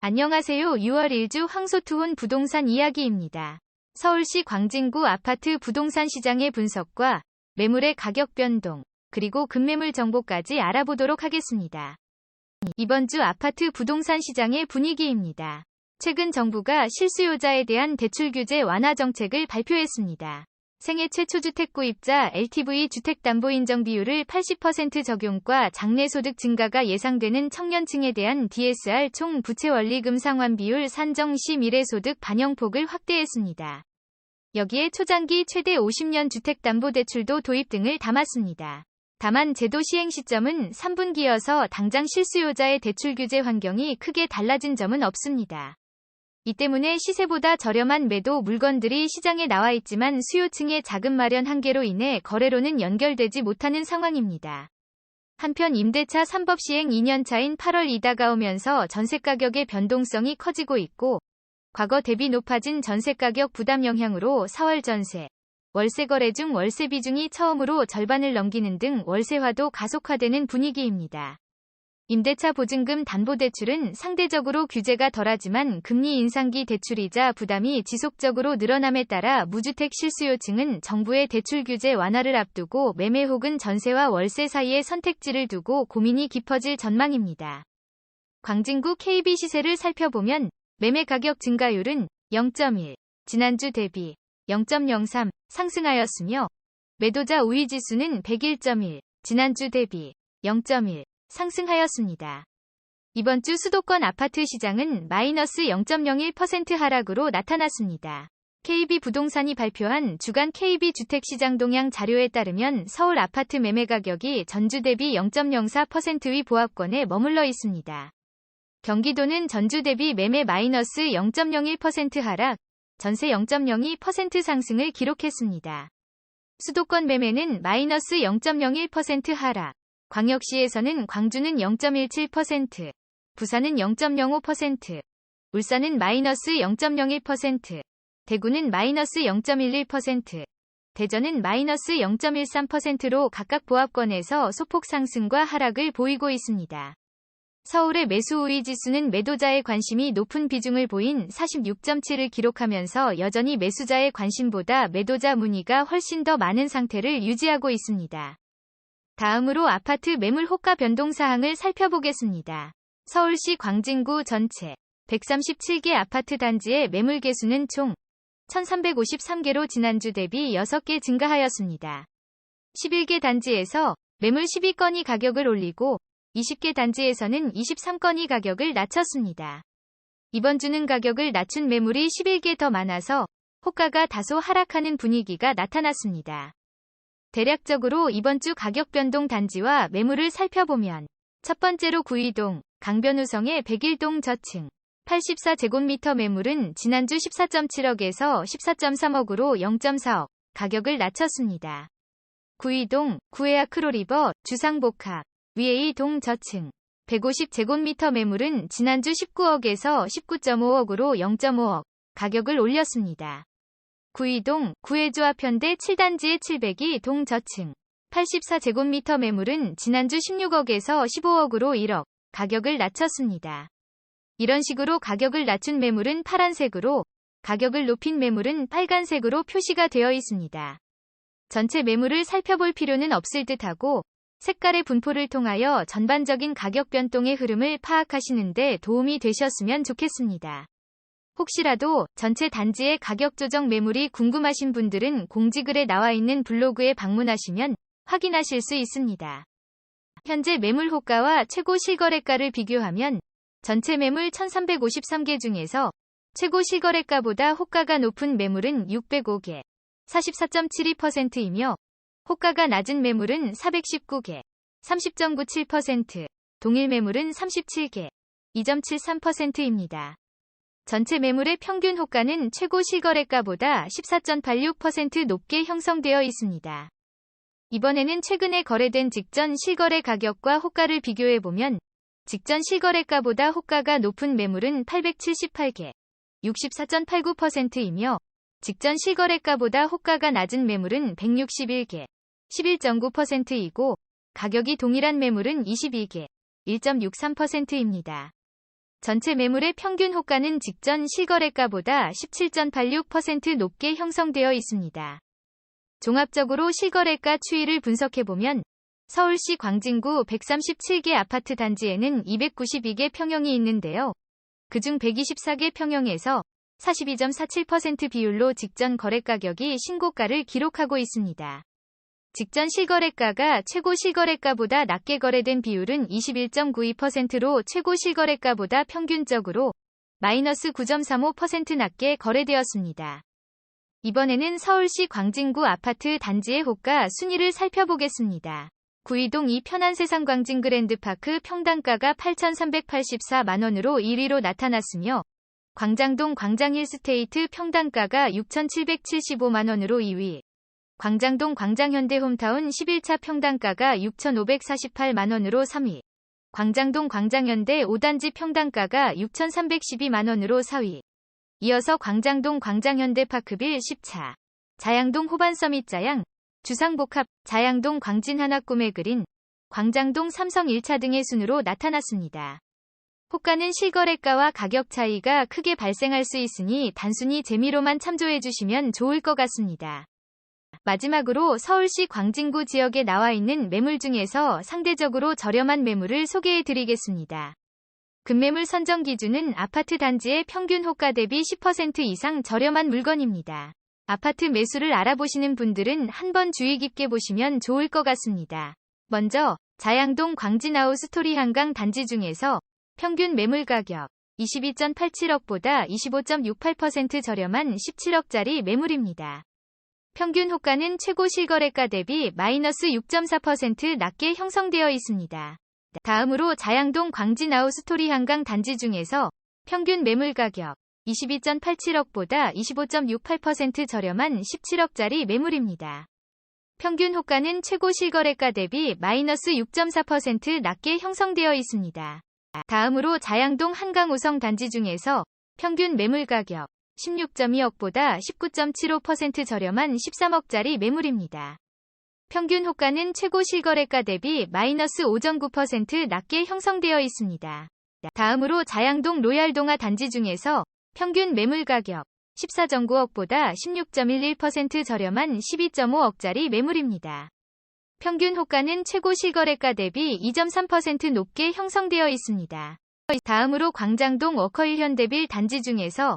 안녕하세요. 6월 1주 황소투혼 부동산 이야기입니다. 서울시 광진구 아파트 부동산 시장의 분석과 매물의 가격 변동, 그리고 급매물 정보까지 알아보도록 하겠습니다. 이번 주 아파트 부동산 시장의 분위기입니다. 최근 정부가 실수요자에 대한 대출 규제 완화 정책을 발표했습니다. 생애 최초 주택 구입자 LTV 주택담보인정 비율을 80% 적용과 장래소득 증가가 예상되는 청년층에 대한 DSR 총 부채 원리금 상환 비율 산정 시 미래소득 반영폭을 확대했습니다. 여기에 초장기 최대 50년 주택담보대출도 도입 등을 담았습니다. 다만 제도 시행 시점은 3분기여서 당장 실수요자의 대출 규제 환경이 크게 달라진 점은 없습니다. 이 때문에 시세보다 저렴한 매도 물건들이 시장에 나와 있지만 수요층의 자금 마련 한계로 인해 거래로는 연결되지 못하는 상황입니다. 한편 임대차 3법 시행 2년차인 8월 이다가 오면서 전세 가격의 변동성이 커지고 있고 과거 대비 높아진 전세 가격 부담 영향으로 4월 전세, 월세 거래 중 월세 비중이 처음으로 절반을 넘기는 등 월세화도 가속화되는 분위기입니다. 임대차 보증금 담보대출은 상대적으로 규제가 덜하지만 금리 인상기 대출이자 부담이 지속적으로 늘어남에 따라 무주택 실수요층은 정부의 대출 규제 완화를 앞두고 매매 혹은 전세와 월세 사이의 선택지를 두고 고민이 깊어질 전망입니다. 광진구 KB 시세를 살펴보면 매매 가격 증가율은 0.1, 지난주 대비 0.03 상승하였으며 매도자 우위 지수는 101.1, 지난주 대비 0.1 상승하였습니다. 이번 주 수도권 아파트 시장은 마이너스 0.01% 하락으로 나타났습니다. KB 부동산이 발표한 주간 KB 주택시장 동향 자료에 따르면 서울 아파트 매매 가격이 전주 대비 0.04%의 보합권에 머물러 있습니다. 경기도는 전주 대비 매매 마이너스 0.01% 하락, 전세 0.02% 상승을 기록했습니다. 수도권 매매는 마이너스 0.01% 하락, 광역시에서는 광주는 0.17%, 부산은 0.05%, 울산은 마이너스 0.01%, 대구는 마이너스 0.11%, 대전은 마이너스 0.13%로 각각 보합권에서 소폭 상승과 하락을 보이고 있습니다. 서울의 매수 우위 지수는 매도자의 관심이 높은 비중을 보인 46.7을 기록하면서 여전히 매수자의 관심보다 매도자 문의가 훨씬 더 많은 상태를 유지하고 있습니다. 다음으로 아파트 매물 호가 변동 사항을 살펴보겠습니다. 서울시 광진구 전체 137개 아파트 단지의 매물 개수는 총 1353개로 지난주 대비 6개 증가하였습니다. 11개 단지에서 매물 12건이 가격을 올리고 20개 단지에서는 23건이 가격을 낮췄습니다. 이번 주는 가격을 낮춘 매물이 11개 더 많아서 호가가 다소 하락하는 분위기가 나타났습니다. 대략적으로 이번 주 가격 변동 단지와 매물을 살펴보면 첫 번째로 구이동, 강변우성의 101동 저층 84제곱미터 매물은 지난주 14.7억에서 14.3억으로 0.4억 가격을 낮췄습니다. 구이동, 구해아 크로리버, 주상복합, 위에이 동 저층 150제곱미터 매물은 지난주 19억에서 19.5억으로 0.5억 가격을 올렸습니다. 구이동, 구해조합 현대 7단지의 700이 동 저층 84제곱미터 매물은 지난주 16억에서 15억으로 1억 가격을 낮췄습니다. 이런 식으로 가격을 낮춘 매물은 파란색으로, 가격을 높인 매물은 빨간색으로 표시가 되어 있습니다. 전체 매물을 살펴볼 필요는 없을 듯하고 색깔의 분포를 통하여 전반적인 가격 변동의 흐름을 파악하시는데 도움이 되셨으면 좋겠습니다. 혹시라도 전체 단지의 가격 조정 매물이 궁금하신 분들은 공지글에 나와 있는 블로그에 방문하시면 확인하실 수 있습니다. 현재 매물 호가와 최고 실거래가를 비교하면 전체 매물 1353개 중에서 최고 실거래가보다 호가가 높은 매물은 605개, 44.72%이며 호가가 낮은 매물은 419개, 30.97%, 동일 매물은 37개, 2.73%입니다. 전체 매물의 평균 호가는 최고 실거래가보다 14.86% 높게 형성되어 있습니다. 이번에는 최근에 거래된 직전 실거래 가격과 호가를 비교해보면 직전 실거래가보다 호가가 높은 매물은 878개, 64.89%이며 직전 실거래가보다 호가가 낮은 매물은 161개, 11.9%이고 가격이 동일한 매물은 22개, 1.63%입니다. 전체 매물의 평균 호가는 직전 실거래가보다 17.86% 높게 형성되어 있습니다. 종합적으로 실거래가 추이를 분석해보면 서울시 광진구 137개 아파트 단지에는 292개 평형이 있는데요. 그중 124개 평형에서 42.47% 비율로 직전 거래 가격이 신고가를 기록하고 있습니다. 직전 실거래가가 최고 실거래가보다 낮게 거래된 비율은 21.92%로 최고 실거래가보다 평균적으로 마이너스 9.35% 낮게 거래되었습니다. 이번에는 서울시 광진구 아파트 단지의 호가 순위를 살펴보겠습니다. 구이동 이 편안세상 광진 그랜드파크 평당가가 8,384만원으로 1위로 나타났으며 광장동 광장힐스테이트 평당가가 6,775만원으로 2위, 광장동 광장현대 홈타운 11차 평당가가 6,548만원으로 3위, 광장동 광장현대 5단지 평당가가 6,312만원으로 4위, 이어서 광장동 광장현대 파크빌 10차, 자양동 호반서밋 자양, 주상복합, 자양동 광진하나꿈의 그린, 광장동 삼성 1차 등의 순으로 나타났습니다. 호가는 실거래가와 가격 차이가 크게 발생할 수 있으니 단순히 재미로만 참조해 주시면 좋을 것 같습니다. 마지막으로 서울시 광진구 지역에 나와 있는 매물 중에서 상대적으로 저렴한 매물을 소개해 드리겠습니다. 급매물 선정 기준은 아파트 단지의 평균 호가 대비 10% 이상 저렴한 물건입니다. 아파트 매수를 알아보시는 분들은 한번 주의 깊게 보시면 좋을 것 같습니다. 먼저 자양동 광진아우 스토리 한강 단지 중에서 평균 매물 가격 22.87억보다 25.68% 저렴한 17억짜리 매물입니다. 평균 호가는 최고 실거래가 대비 마이너스 6.4% 낮게 형성되어 있습니다. 다음으로 자양동 광진아우 스토리 한강 단지 중에서 평균 매물 가격 22.87억보다 25.68% 저렴한 17억짜리 매물입니다. 평균 호가는 최고 실거래가 대비 마이너스 6.4% 낮게 형성되어 있습니다. 다음으로 자양동 한강 우성 단지 중에서 평균 매물 가격 16.2억보다 19.75% 저렴한 13억짜리 매물입니다. 평균 호가는 최고 실거래가 대비 마이너스 5.9% 낮게 형성되어 있습니다. 다음으로 자양동 로얄동아 단지 중에서 평균 매물 가격 14.9억보다 16.11% 저렴한 12.5억짜리 매물입니다. 평균 호가는 최고 실거래가 대비 2.3% 높게 형성되어 있습니다. 다음으로 광장동 워커힐 현대빌 단지 중에서